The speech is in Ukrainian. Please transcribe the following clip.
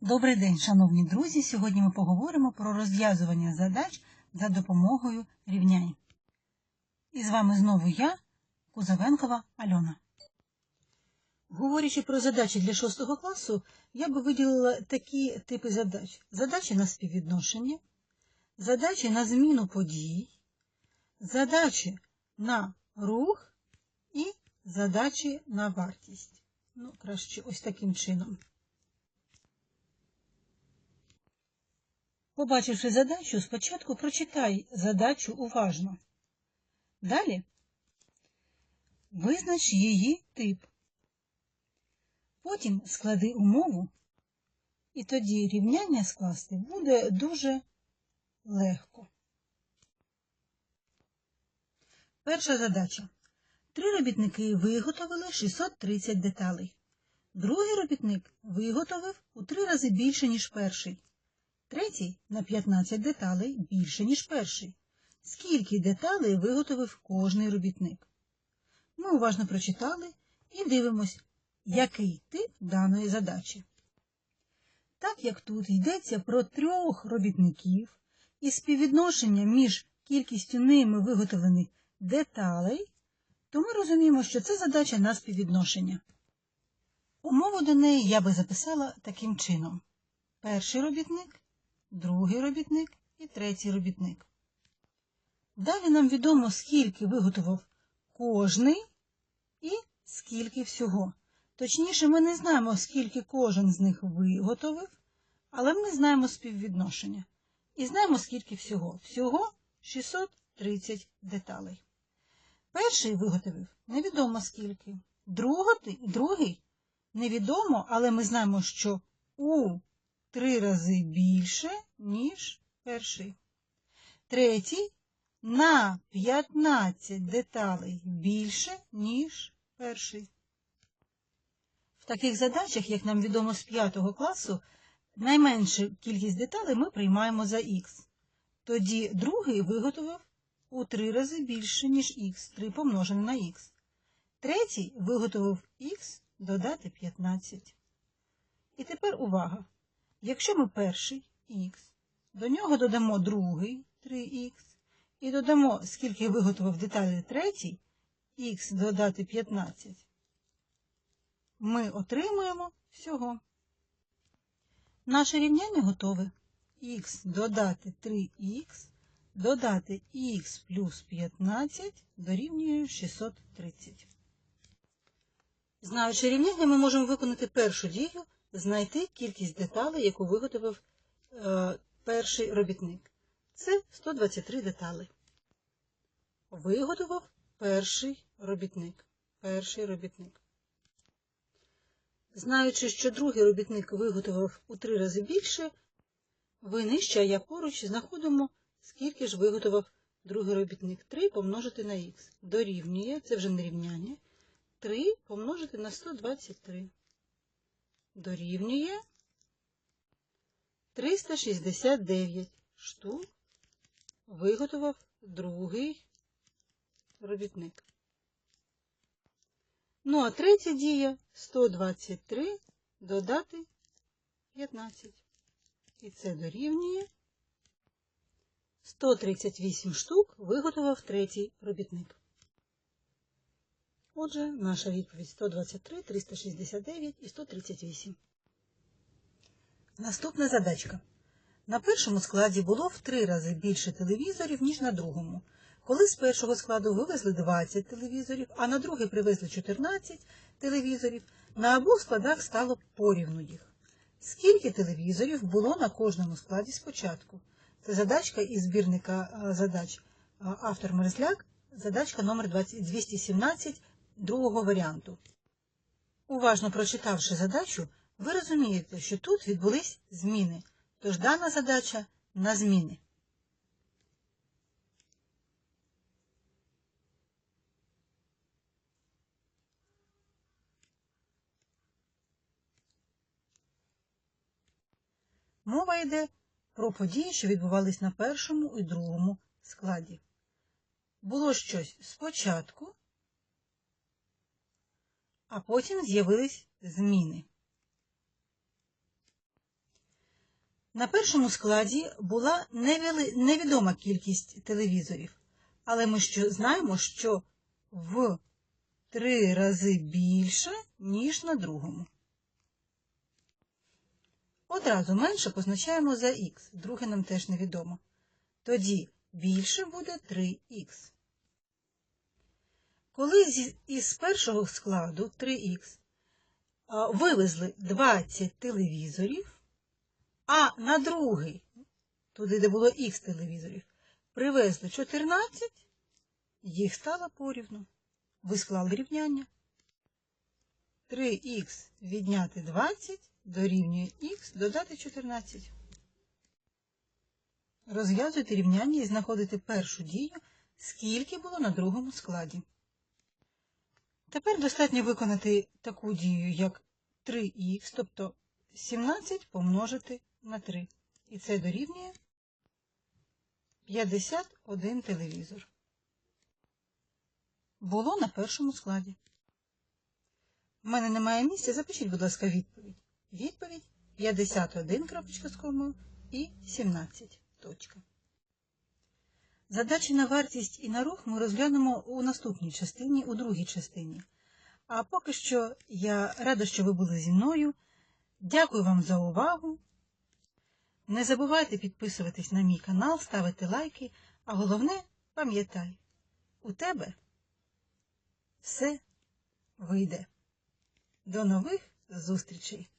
Добрий день, шановні друзі! Сьогодні ми поговоримо про розв'язування задач за допомогою рівнянь. І з вами знову я, Кузовенкова Альона. Говорячи про задачі для 6 класу, я би виділила такі типи задач: задачі на співвідношення, задачі на зміну подій, задачі на рух і задачі на вартість. Ну, краще ось таким чином. Побачивши задачу, спочатку прочитай задачу уважно. Далі визнач її тип. Потім склади умову, і тоді рівняння скласти буде дуже легко. Перша задача. Три робітники виготовили 630 деталей. Другий робітник виготовив у три рази більше, ніж перший. Третій на 15 деталей більше, ніж перший. Скільки деталей виготовив кожний робітник? Ми уважно прочитали і дивимось, який тип даної задачі. Так як тут йдеться про трьох робітників і співвідношення між кількістю ними виготовлених деталей, то ми розуміємо, що це задача на співвідношення. Умову до неї я би записала таким чином: перший робітник другий робітник і третій робітник. Далі нам відомо, скільки виготовив кожний і скільки всього. Точніше, ми не знаємо, скільки кожен з них виготовив, але ми знаємо співвідношення. І знаємо, скільки всього. Всього 630 деталей. Перший виготовив невідомо скільки. Другий, невідомо, але ми знаємо, що у три рази більше, ніж перший. Третій на 15 деталей більше, ніж перший. В таких задачах, як нам відомо з 5 класу, найменшу кількість деталей ми приймаємо за х. Тоді другий виготовив у три рази більше, ніж х, 3 помножене на х. Третій виготовив х додати 15. І тепер увага! Якщо ми перший х, до нього додамо другий 3х, і додамо, скільки виготовив деталі третій, х додати 15, ми отримуємо всього. Наше рівняння готове. х додати 3х, додати х плюс 15 дорівнює 630. Знаючи рівняння, ми можемо виконати першу дію знайти кількість деталей, яку виготовив е, перший робітник. Це 123 деталі. Виготовив перший робітник. Перший робітник. Знаючи, що другий робітник виготовив у три рази більше, ви нижче, я поруч знаходимо, скільки ж виготовив другий робітник. 3 помножити на х. Дорівнює, це вже не рівняння. 3 помножити на 123 дорівнює 369 штук виготовив другий робітник. Ну, а третя дія 123 додати 15. І це дорівнює 138 штук виготовив третій робітник. Отже, наша відповідь 123, 369 і 138. Наступна задачка. На першому складі було в три рази більше телевізорів, ніж на другому. Коли з першого складу вивезли 20 телевізорів, а на другий привезли 14 телевізорів, на обох складах стало порівну їх. Скільки телевізорів було на кожному складі спочатку? Це задачка із збірника задач автор Мерзляк, задачка номер 217 другого варіанту. Уважно прочитавши задачу, ви розумієте, що тут відбулись зміни, тож дана задача на зміни. Мова йде про події, що відбувались на першому і другому складі. Було щось спочатку, а потім з'явились зміни. На першому складі була невідома кількість телевізорів, але ми що знаємо, що в три рази більше, ніж на другому. Одразу менше позначаємо за х, друге нам теж невідомо. Тоді більше буде 3х. Коли із першого складу 3х а, вивезли 20 телевізорів, а на другий, туди, де було х телевізорів, привезли 14, їх стало порівну. Ви склали рівняння. 3х відняти 20 дорівнює х додати 14. Розв'язуйте рівняння і знаходите першу дію, скільки було на другому складі. Тепер достатньо виконати таку дію, як 3х, тобто 17 помножити на 3. І це дорівнює 51 телевізор. Було на першому складі. У мене немає місця, запишіть, будь ласка, відповідь. Відповідь 51 крапочка з і 17 точка. Задачі на вартість і на рух ми розглянемо у наступній частині, у другій частині. А поки що я рада, що ви були зі мною. Дякую вам за увагу. Не забувайте підписуватись на мій канал, ставити лайки, а головне, пам'ятай, у тебе все вийде. До нових зустрічей!